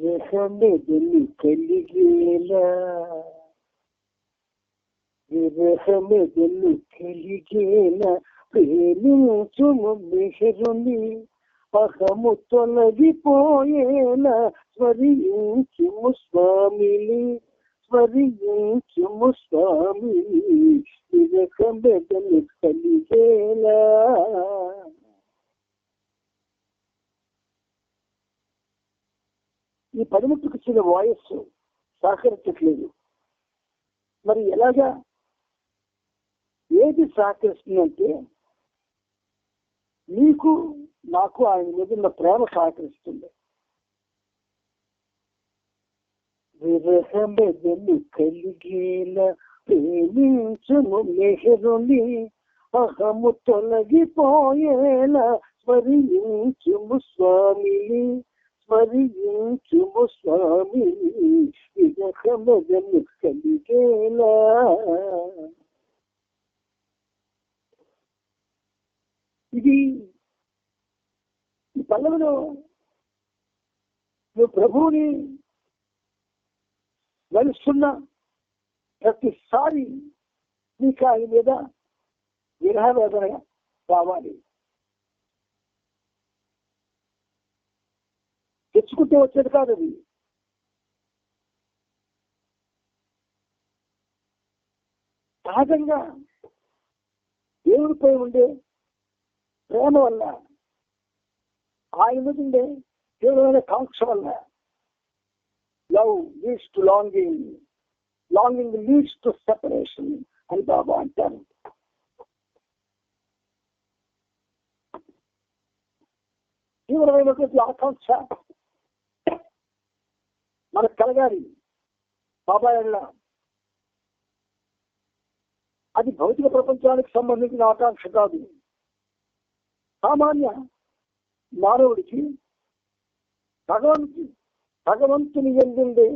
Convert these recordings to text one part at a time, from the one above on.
విరహమెదలు కలిగేలా విరహమెదలు కలిగేలా ప్రేమించుము మెహరుని అహము తొలగిపోయేలా స్మరించుము స్వామిని. స్మరించుము స్వామిని. విరహమెదలు కలిగేలా ఈ పనిముట్టుకు ఇచ్చిన వాయిస్ సహకరించట్లేదు మరి ఎలాగా? ఏది సహకరిస్తుందంటే నీకు నాకు ఆయన మీద ఉన్న ప్రేమ సహకరిస్తుంది విరహమెదలు కలిగిన ప్రేమించను మెహరుని అహము తొలగిపోయేలా స్మరించుము స్వామిని. స్మరించుము స్వామి విరహమెదలు కలిగేలా ఇది ఈ పల్లవిలో నువ్వు ప్రభువుని వెలుస్తున్న ప్రతిసారి నీకు ఆయన మీద విరహ వేదన రావాలి తెచ్చుకుంటే వచ్చేది కాదు అది. సహజంగా దేవుడిపై ఉండే ప్రేమ వల్ల ఆయన మీద ఉండే తీవ్రమైన కాంక్ష వల్ల love leads to longing longing leads to separation అని బాబా అంటారు. తీవ్రమైనటువంటి ఆకాంక్ష మనకు కలగాలి. బాబా ఎళ్ళ అది భౌతిక ప్రపంచానికి సంబంధించిన ఆకాంక్ష కాదు. సామాన్య మానవుడికి భగవంతు భగవంతుని ఎందుండే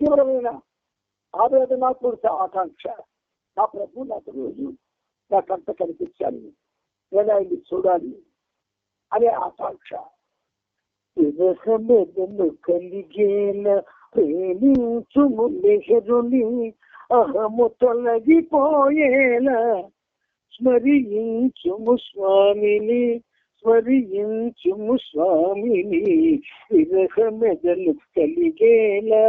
తీవ్రమైన ఆవేదనాపూరిత ఆకాంక్ష. నా ప్రభు నాకు రోజు నా కంట కనిపించాలి. నేను ఆయన్ని చూడాలి అనే ఆకాంక్ష. విరహమెదను కలిగేల ప్రేమించుము నెహరుని. అహము తొలగిపోయేలా స్మరించుము స్వామిని స్మరించుము స్వామిని. విరహమెదను కలిగేలా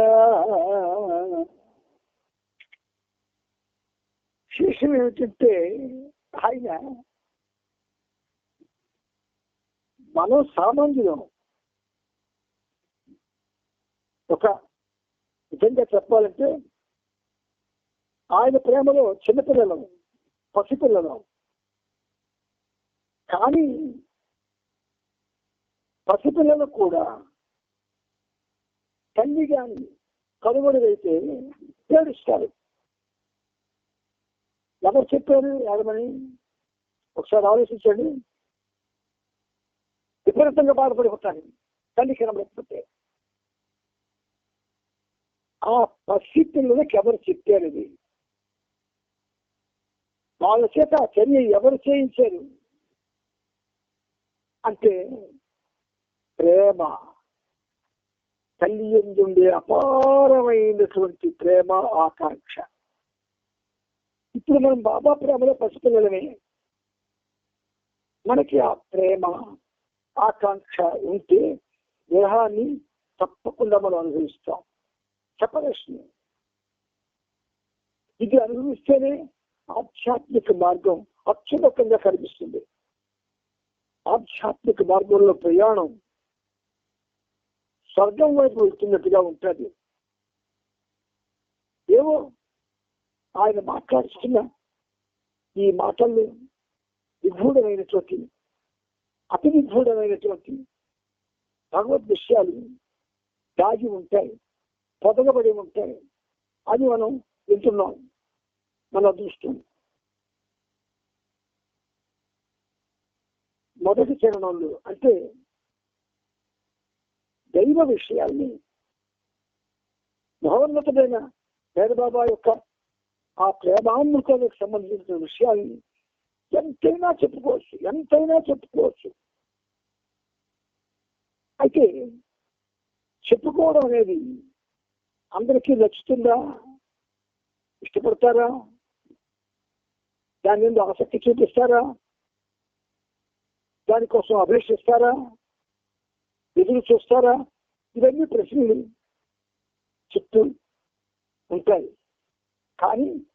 విశేషం ఏమిటంటే ఆయన మనం సామాన్యులం ఒక నిజంగా చెప్పాలంటే ఆయన ప్రేమలో చిన్నపిల్లలం పసిపిల్లలం. కానీ పసిపిల్లలు కూడా తల్లి కానీ కనుగొని అయితే ఏడుస్తారు ఎవరు చెప్పారు ఏడమని? ఒకసారి ఆలోచించండి. విపరీతంగా బాధపడిపోతాను తల్లి కనబడకపోతే ఆ పసిపిల్లలకి ఎవరు చెప్పారు ఇది వాళ్ళ చేత ఆ చర్య ఎవరు చేయించారు? అంటే ప్రేమ. తల్లి ఎందుండే అపారమైనటువంటి ప్రేమ ఆకాంక్ష. ఇప్పుడు మనం బాబా ప్రేమలో పసిపిల్లలమే. మనకి ఆ ప్రేమ ఆకాంక్ష ఉంటే దేహాన్ని తప్పకుండా మనం అనుభవిస్తాం. సెపరేషన్ ఇది అనుభవిస్తేనే ఆధ్యాత్మిక మార్గం అత్యున్నతంగా కనిపిస్తుంది. ఆధ్యాత్మిక మార్గంలో ప్రయాణం స్వర్గం వైపు వెళ్తున్నట్టుగా ఉంటుంది. ఏమో ఆయన మాట్లాడుతున్న ఈ మాటల్ని విగూఢమైనటువంటి అతి విగూఢమైనటువంటి భగవద్ విషయాలు దాగి ఉంటాయి. పొదగబడి ఉంటే అది మనం వింటున్నాం మన అదృష్టం మొదటి చరణంలో అంటే దైవ విషయాల్ని మహోన్నతమైన పేదబాబా యొక్క ఆ ప్రేమామృతాలకు సంబంధించిన విషయాల్ని ఎంతైనా చెప్పుకోవచ్చు ఎంతైనా చెప్పుకోవచ్చు. అయితే చెప్పుకోవడం అనేది అందరికీ నచ్చుతుందా? ఇష్టపడతారా? దాని మీద ఆసక్తి చూపిస్తారా? దానికోసం అభిలషిస్తారా? ఎదురు చూస్తారా? ఇవన్నీ ప్రశ్నలు చుట్టూ ఉంటాయి. కానీ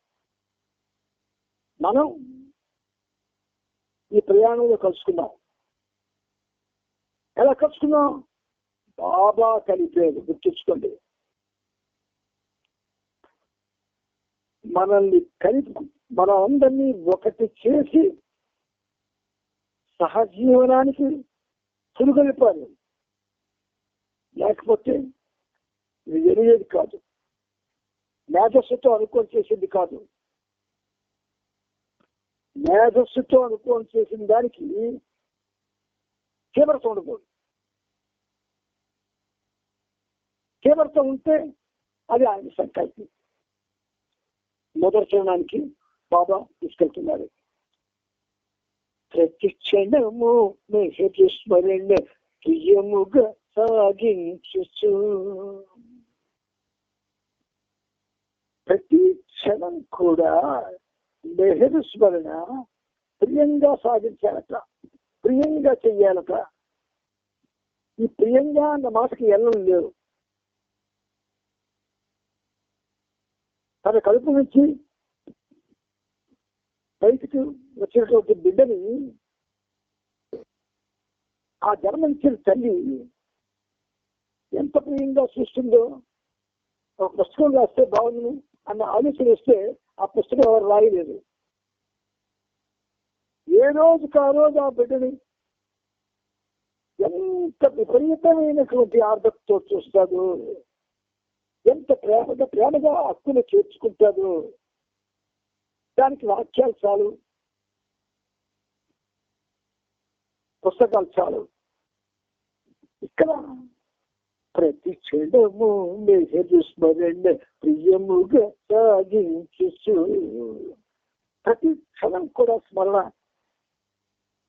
మనం ఈ ప్రయాణంలో కలుసుకున్నాం ఎలా కలుసుకున్నాం బాబా కలిపేది గుర్తుంచుకోండి. మనల్ని కలిపి మన అందరినీ ఒకటి చేసి సహజీవనానికి పురుగొలిపారు లేకపోతే ఇది జరిగేది కాదు. మేధస్సుతో అనుకోని చేసింది కాదు. మేధస్సుతో అనుకోని చేసిన దానికి తీవ్రత ఉండకూడదు. తీవ్రత ఉంటే అది ఆయన సంకల్పం. మొదటి చరణానికి బాబా తీసుకెళ్తున్నారు. ప్రతి క్షణము మెహరి స్మరణ ప్రియముగా సాగించు ప్రతి క్షణం కూడా మెహరు స్మరణ ప్రియంగా సాగించాలట ప్రియంగా చెయ్యాలట. ఈ ప్రియంగా అన్న మాటకి ఎల్లం లేవు తన కడుపు నుంచి బయటికి వచ్చినటువంటి బిడ్డని ఆ జన్మనిచ్చిన తల్లి ఎంత ప్రియంగా చూస్తుందో ఒక పుస్తకం రాస్తే బాగుంది అన్న ఆలోచన వస్తే ఆ పుస్తకం ఎవరు రాయలేదు. ఏ రోజుకి ఆ రోజు ఆ బిడ్డని ఎంత విపరీతమైనటువంటి ఆర్దతతో చూస్తాడు. ఎంత ప్రేమగా ప్రేమగా హక్కులు చేర్చుకుంటాడు? దానికి వాక్యాలు చాలు. పుస్తకాలు చాలు. ఇక్కడ ప్రతి క్షణము మెహరు స్మరణ ప్రియముగా సాగించు ప్రతి క్షణం కూడా స్మరణ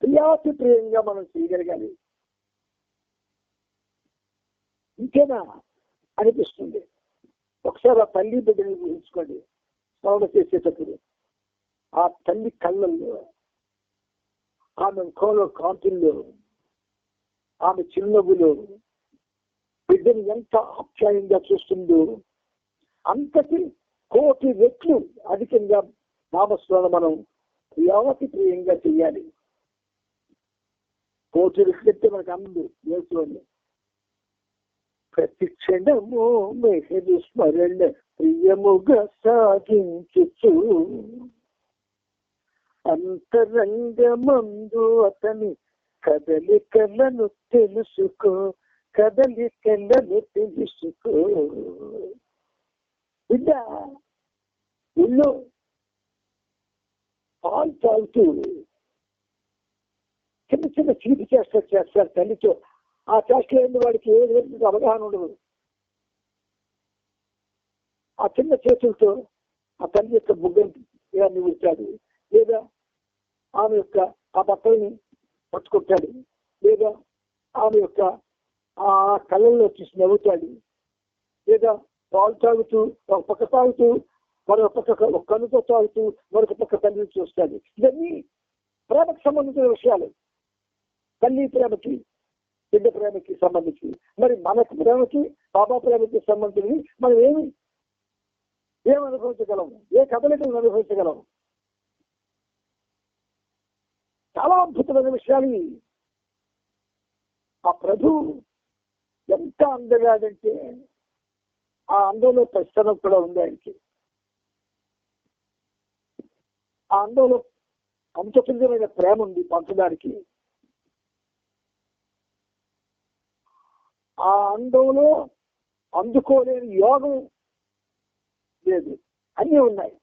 ప్రియాతి ప్రియంగా మనం చేయగలగాలి. ఇంకేనా? అనిపిస్తుంది. ఒకసారి ఆ తల్లి బిడ్డని ఊహించుకోండి. స్మరణ చేసేటప్పుడు ఆ తల్లి కళ్ళల్లో ఆమె ముఖంలో కాంతుల్లో ఆమె చిరునవ్వులో బిడ్డని ఎంత ఆప్యాయంగా చూస్తుందో అంతటి కోటి రెట్లు అధికంగా నామస్మరణ మనం యావతి ప్రియంగా చెయ్యాలి కోటి రెట్లు మనకు అందు యేసుని ప్రతి క్షణము మెహరు స్మరణ ప్రియముగా సాగించు అంతరంగమందు అతని కదలికలను తెలుసుకో కదలికలను తెలుసుకో. బిడ్డ ఇల్లు పాలు తాగుతూ చిన్న చిన్న చీటి చేస్తారు చేస్తారు తల్లితో. ఆ చేష్టలో లేని వాడికి ఏ విధంగా అవగాహన ఉండదు. ఆ చిన్న చేతులతో ఆ తల్లి యొక్క బుగ్గని ఇలా లేదా ఆమె యొక్క ఆ బట్టల్ని పట్టుకుంటాడు లేదా ఆమె యొక్క ఆ కళ్ళల్లో చూసి నవ్వుతాడు. లేదా పాలు తాగుతూ ఒక పక్క తాగుతూ మరొక పక్క ఒక కన్నుతో తాగుతూ మరొక పక్క తల్లిని చూస్తాడు. ఇవన్నీ ప్రేమకు సంబంధించిన విషయాలు. తల్లి ప్రేమకి బిడ్డ ప్రేమకి సంబంధించి మరి మనకు ప్రేమకి బాబా ప్రేమకి సంబంధించి మనం ఏమి ఏం అనుభవించగలము ఏ కదలికలను అనుభవించగలము చాలా అద్భుతమైన విషయాలు ఆ ప్రభు ఎంత అందగాడంటే ఆ అందంలో ప్రశ్న కూడా ఉంది ఆయనకి. ఆ అందంలో అంతమైన ప్రేమ ఉంది పంచడానికి ఆ అందంలో అందుకోలేని యోగం లేదు. అన్నీ ఉన్నాయి.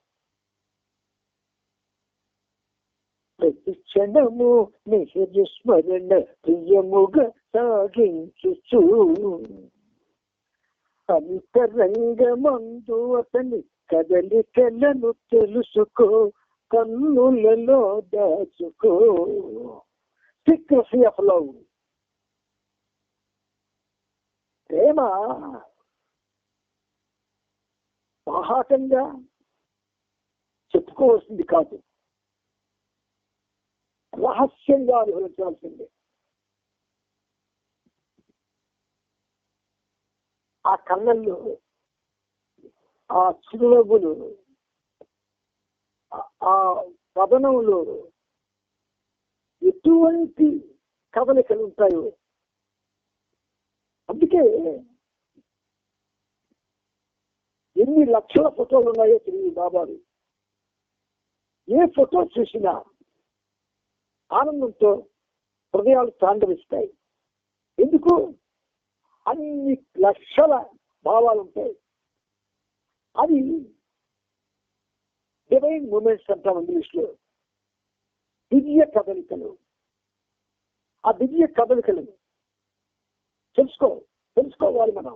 ప్రతి క్షణము నిజ స్మరణ ప్రియముగా సాగించు అంతరంగమందు అతని కదలికలను తెలుసుకో కన్నులలో దాచుకో. సిక్రఫీ ఆఫ్ లవ్ ప్రేమ బాహాటంగా చెప్పుకోవాల్సింది కాదు. రహస్యంగా అనుభవించాల్సిందే. ఆ కళ్ళల్లో ఆ చిరునవ్వులు ఆ- కథనంలో ఎటువంటి కదలికలు ఉంటాయో అందుకే ఎన్ని లక్షల ఫోటోలు ఉన్నాయో తెలియదు బాబాలు ఏ ఫోటో చూసినా ఆనందంతో హృదయాలు తాండవిస్తాయి. ఎందుకు? అన్ని లక్షల భావాలు ఉంటాయి అది డివైన్ మూమెంట్స్ అంటాం ఇంగ్లీష్లో దివ్య కదలికలు. ఆ దివ్య కదలికలు తెలుసుకో తెలుసుకోవాలి మనం.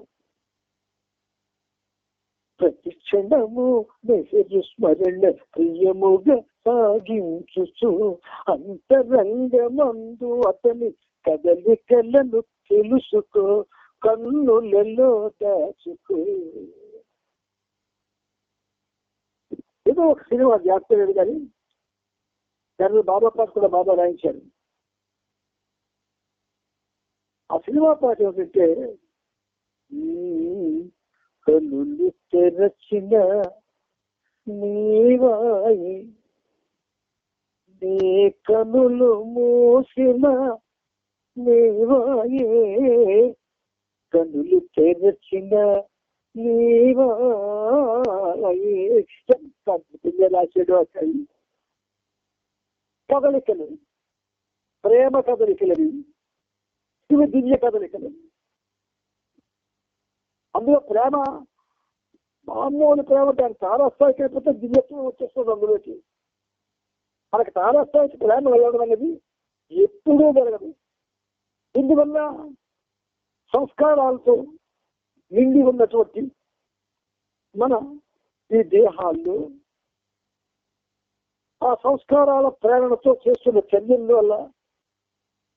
ప్రతి క్షణము మెసేజ్ స్మరణ ప్రియముగా సాగించుచు అంతరంగమందు అతని కదలికలను తెలుసుకో కన్నులలో దాచుకో. ఏదో ఒక సినిమా జ్ఞాపకం కానీ దాని బాబా పాస్ కూడా బాబా రాయించారు ఆ సినిమా పాట ఏమిటంటే కనులు తెరచిన నీవాయి నీ కనులు మూసిన నీవాయే. కనులు తెరచిన నీవాయే. ఎంత అద్భుతంగా రాశాడు అసలు కదలికలు. ప్రేమ కదలికలని ఇవి దివ్య కదలికలు. అందులో ప్రేమ మామూలు ప్రేమ దాని తారాస్థాయికి అయిపోతే దివ్యత్వం వచ్చేస్తుంది అందులోకి. మనకి తారాస్థాయికి ప్రేమ వెళ్ళడం అనేది ఎప్పుడూ జరగదు. ఇందువల్ల సంస్కారాలతో నిండి ఉన్నటువంటి మన ఈ దేహాల్లో ఆ సంస్కారాల ప్రేరణతో చేస్తున్న చర్యల వల్ల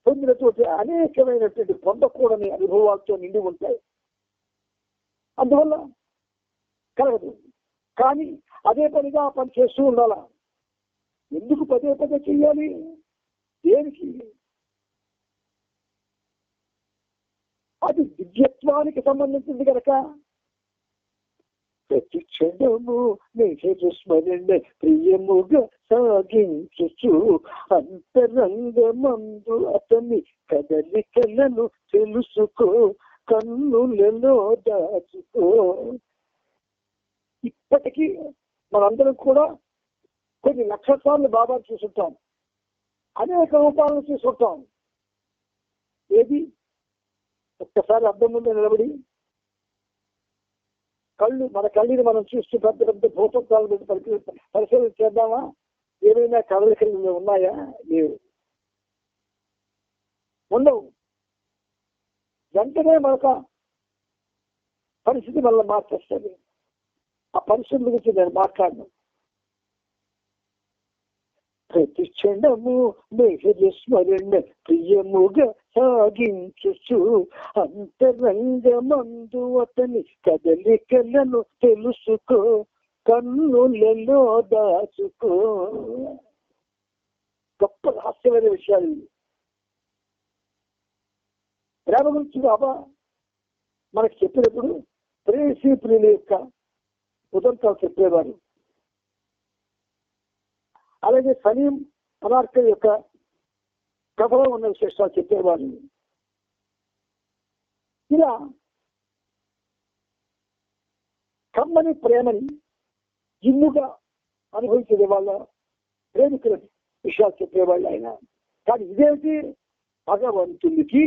పొందినటువంటి అనేకమైనటువంటి పొందకూడని అనుభవాలతో నిండి ఉంటాయి. అందువల్ల కలగదు. కానీ అదే పనిగా పని చేస్తూ ఉండాలా? ఎందుకు పదే పదే చెయ్యాలి? దేనికి? అది దివ్యత్వానికి సంబంధించింది కనుక క్షణము నిజ స్మరణ ప్రియముగా సాగించుచు అంతరంగమందు అతని కదలికలను తెలుసుకో కన్నులలో దాచుకో. ఇప్పటికీ మనందరం కూడా కొన్ని లక్షల సార్లు బాబా చూసుంటాం అనేక రూపాలను చూసుంటాం. ఏది? ఒక్కసారి అర్థం ముందు నిలబడి కళ్ళు మన కళ్ళని మనం చూస్తూ పెద్ద పెద్ద భూతత్వాలు పెట్టి పరిశీలి పరిశీలన చేద్దామా? ఏమైనా కదలికలు ఉన్నాయా? లేవు. ఉండవు. వెంటనే మనకు పరిస్థితి వల్ల మార్చేస్తుంది. ఆ పరిస్థితి గురించి నేను మాట్లాడను. ప్రతి క్షణము మేఘ స్మరణ ప్రియముగా సాగించుచు అంతరంగమందు అతని కదలికలను తెలుసుకో కన్నులలో దాచుకో. గొప్ప హాస్యమైన విషయాలు ప్రేమ గురించి బాబా మనకు చెప్పినప్పుడు ప్రేసి ప్రియుల యొక్క ఉదంతాలు చెప్పేవారు. అలాగే సలీం అనార్కల్ యొక్క కథలో ఉన్న విశేషాలు చెప్పేవారు ఇలా కమ్మని ప్రేమని ఇన్నుగా అనుభవించే వాళ్ళ ప్రేమికుల విషయాలు చెప్పేవాళ్ళు ఆయన. కానీ ఇదేంటి భగవంతునికి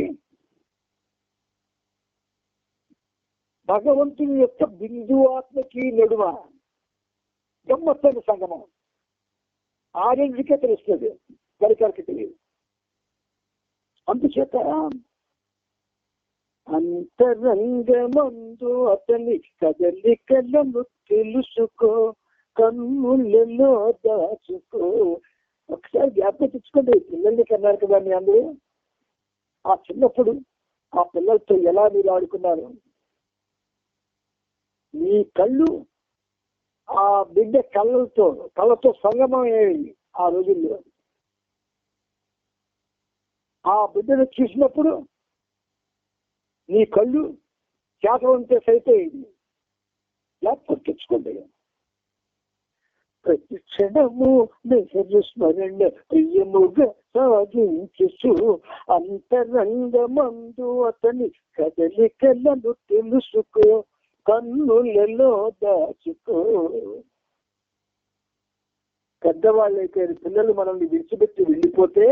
భగవంతుని యొక్క బిందు ఆత్మకి నడుమ. గమ్మత్తైన సంగమం. ఆ రెండుకే తెలుస్తుంది పరికరకి తెలియదు. అందుచేత అంతరంగమందు అతని కదలికలను తెలుసుకో కన్నులలో దాచుకో. ఒకసారి జ్ఞాపకం తెచ్చుకోండి పిల్లల్ని కన్నారు కదా మీ అందరూ ఆ చిన్నప్పుడు ఆ పిల్లలతో ఎలా మీరు ఆడుకున్నారు? మీ కళ్ళు ఆ బిడ్డ కళ్ళతో కళ్ళతో సంగమం అయ్యేది ఆ రోజుల్లో ఆ బిడ్డను చూసినప్పుడు నీ కళ్ళు చేతవంతే సైతే జ్ఞాపకం తెచ్చుకోండి. ప్రతి క్షణము నెహరు స్మరణ ప్రియముగా సాధించు అంతరంగమందు అతని కదలికలను తెలుసుకో. కన్నులలో దాచుకో. పెద్దవాళ్ళైతే పిల్లలు మనల్ని విడిచిపెట్టి వెళ్ళిపోతే